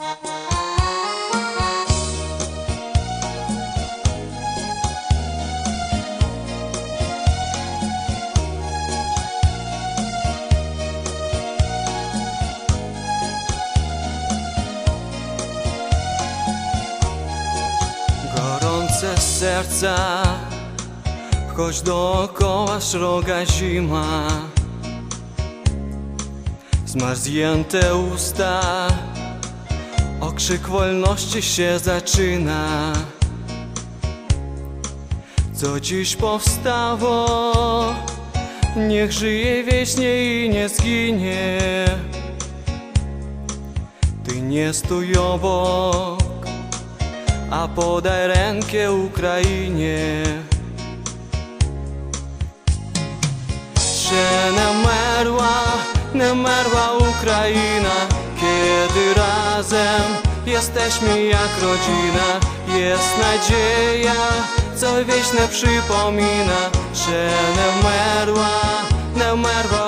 Gorące serca, choć dookoła sroga zima. Zmarznięte usta, okrzyk wolności się zaczyna. Co dziś powstało, niech żyje wiecznie i nie zginie. Ty nie stój obok a podaj rękę Ukrainie. Kiedy razem jesteśmy jak rodzina. Jest nadzieja, co wieśne przypomina, że nie merła, nie merła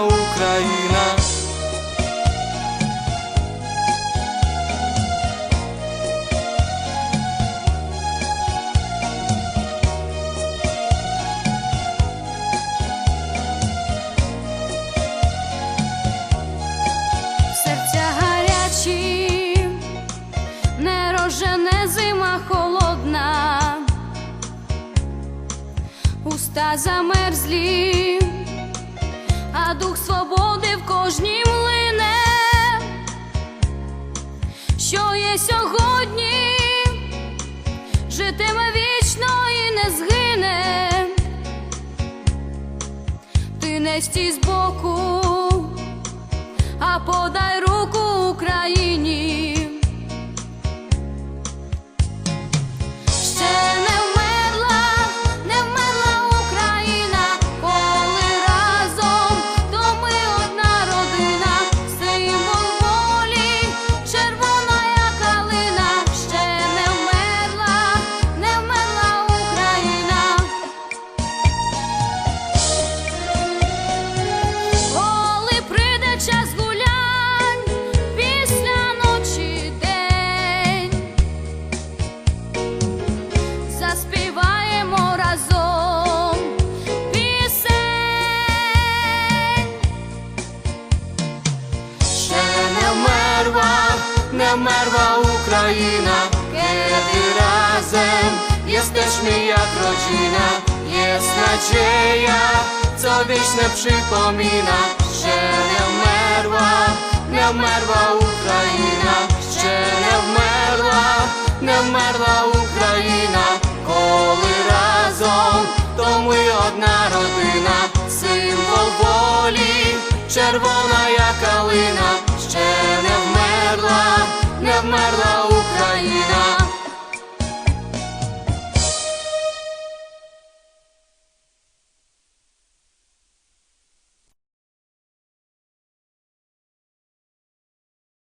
не рожене зима холодна, уста замерзлі, а дух свободи в кожній млине, що є сьогодні, житиме вічно і не згине. Ти не стій збоку а подай руку Україні. Не вмерла Україna, kiedy razem jesteśmy jak rodzina. Jest nadzieja, co wieśne przypomina, że nie wmerła, nie wmerła Ukraina, że nie wmerła, nie wmerła Україна, коли разом, то ми одна родина, символ волі, червона як калина, amar